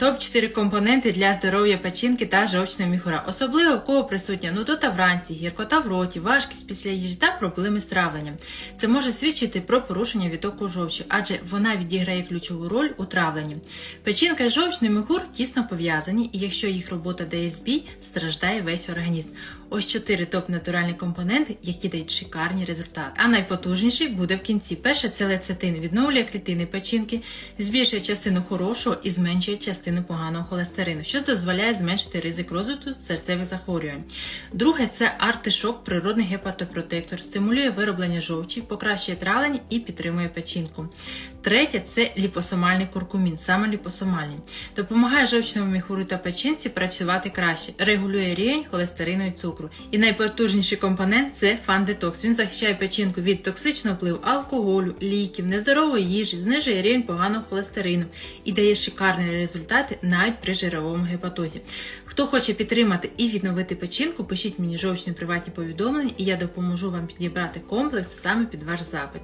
Топ-4 компоненти для здоров'я печінки та жовчного міхура. Особливо в кого присутня нудота вранці, гіркота в роті, важкість після їжі та проблеми з травленням. Це може свідчити про порушення відтоку жовчі, адже вона відіграє ключову роль у травленні. Печінка і жовчний міхур тісно пов'язані, і якщо їх робота дає збій, страждає весь організм. Ось чотири топ-натуральні компоненти, які дають шикарні результати. А найпотужніший буде в кінці. Перше це лецитин відновлює клітини печінки, збільшує частину хорошого і зменшує частину поганого холестерину, що дозволяє зменшити ризик розвитку серцевих захворювань. Друге це артишок, природний гепатопротектор, стимулює вироблення жовчі, покращує травлення і підтримує печінку. Третє це ліпосомальний куркумін, саме ліпосомальний. Допомагає жовчному міхуру та печінці працювати краще, регулює рівень холестерину і цукру. І найпотужніший компонент це фан-детокс. Він захищає печінку від токсичного впливу алкоголю, ліків, нездорової їжі, знижує рівень поганого холестерину і дає шикарні результати навіть при жировому гепатозі. Хто хоче підтримати і відновити печінку, пишіть мені жовчні приватні повідомлення, і я допоможу вам підібрати комплекс саме під ваш запит.